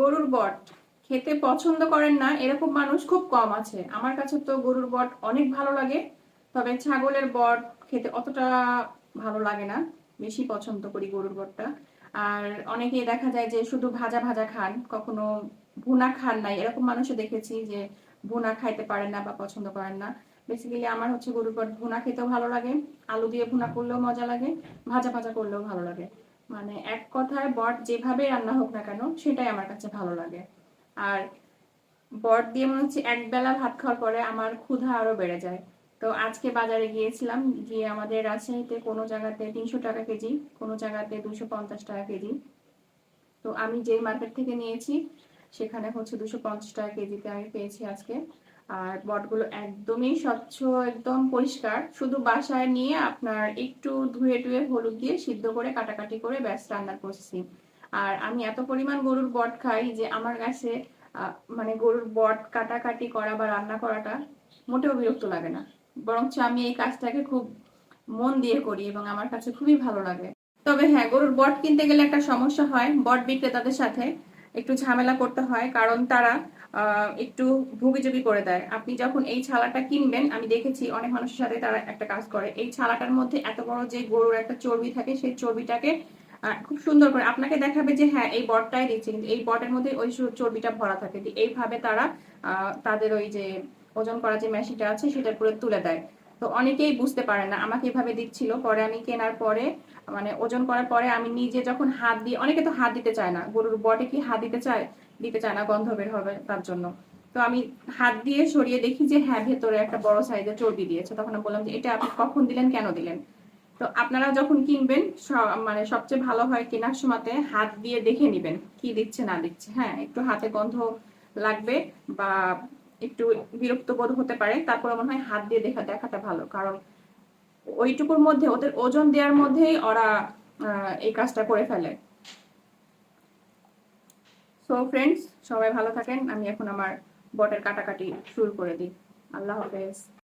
গরুর বট খেতে পছন্দ করেন না, এরকম মানুষ খুব কম আছে। আমার কাছে তো গরুর বট অনেক ভালো লাগে, তবে ছাগলের বট খেতে অতটা ভালো লাগে না। বেশি পছন্দ করি গরুর বটটা। আর অনেকেই দেখা যায় যে শুধু ভাজা ভাজা খান, কখনো ভুনা খান নাই। এরকম মানুষও দেখেছি যে ভুনা খাইতে পারেন না বা পছন্দ করেন না। বেসিক্যালি আমার হচ্ছে গরুর বট ভুনা খেতেও ভালো লাগে, আলু দিয়ে ভুনা করলেও মজা লাগে, ভাজা ভাজা করলেও ভালো লাগে। মানে এক কথায় বট যেভাবে রান্না হোক না কেন, সেটাই আমার কাছে ভালো লাগে। আর বট দিয়ে মনে হচ্ছে এক বেলা ভাত খাওয়ার পরে আমার ক্ষুধা আরও বেড়ে যায়। তো আজকে বাজারে গিয়েছিলাম, গিয়ে আমাদের রাজশাহীতে কোনো জায়গাতে তিনশো টাকা কেজি, কোনো জায়গাতে দুশো পঞ্চাশ টাকা কেজি। তো আমি যেই মার্কেট থেকে নিয়েছি, সেখানে হচ্ছে দুশো পঞ্চাশ টাকা কেজিতে আমি পেয়েছি আজকে। আর বটগুলো একদমই স্বচ্ছ, একদম পরিষ্কার। শুধু বাসায় নিয়ে আপনার একটু ধুয়ে টুয়ে হলুদ দিয়ে সিদ্ধ করে, কাটাকাটি করে ব্যাস রান্না করছি। আর আমি এত পরিমাণ গরুর বট খাই যে আমার কাছে মানে গরুর বট কাটাকাটি করা বা রান্না করাটা মোটেও বিরক্ত লাগে না। বরঞ্চ আমি এই কাজটাকে খুব মন দিয়ে করি এবং আমার কাছে খুবই ভালো লাগে। তবে হ্যাঁ গরুর বট কিনতে গেলে একটা সমস্যা হয়। বট বিক্রেতাদের সাথে একটু ঝামেলা করতে হয়, কারণ তারা একটু ভুগিচুগি করে দেয়। আপনি যখন এই ছালাটা কিনবেন, আমি দেখেছি অনেক মানুষের সাথে তারা একটা কাজ করে। এই ছালাটার মধ্যে এত বড় যে গরুর একটা চর্বি থাকে, সেই চর্বিটাকে খুব সুন্দর করে আপনাকে দেখাবে যে হ্যাঁ এই বটটাই দিচ্ছে, কিন্তু এই বটের মধ্যে ওই চর্বিটা ভরা থাকে। এইভাবে তারা তাদের ওই যে ওজন করা যে মেশিনটা আছে সেটার উপরে তুলে দেয়। তো অনেকেই বুঝতে পারে না, আমাকে এভাবে দিচ্ছিল, পরে আমি কেনার পরে মানে ওজন করার পরে আমি নিজে যখন হাত দিয়ে, অনেকে তো হাত দিতে চায় না, গরুর বটে কি হাত দিতে চায়? দিতে চায় না, গন্ধ বের হবে তার জন্য। তো আমি হাত দিয়ে সরিয়ে দেখি যে হ্যাঁ ভেতরে একটা বড় সাইজের চর্বি দিয়েছে। তখন আমি বললাম যে, এটা আপনি কখন দিলেন, কেন দিলেন? তো আপনারা যখন কিনবেন মানে সবচেয়ে ভালো হয় কেনার সময়তে হাত দিয়ে দেখে নেবেন, কি দিচ্ছে, না দিচ্ছে। হ্যাঁ একটু হাতে গন্ধ লাগবে বা একটু বিরক্ত বোধ হতে পারে। তারপরে মনে হয় হাত দিয়ে দেখা, দেখাটা ভালো। কারণ ওইটুকুর মধ্যে, ওদের ওজন দেওয়ার মধ্যেই ওরা এই কাজটা করে ফেলে। সো ফ্রেন্ডস সবাই ভালো থাকেন। আমি এখন আমার বটের কাটাকাটি শুরু করে দিই। আল্লাহ হাফেজ।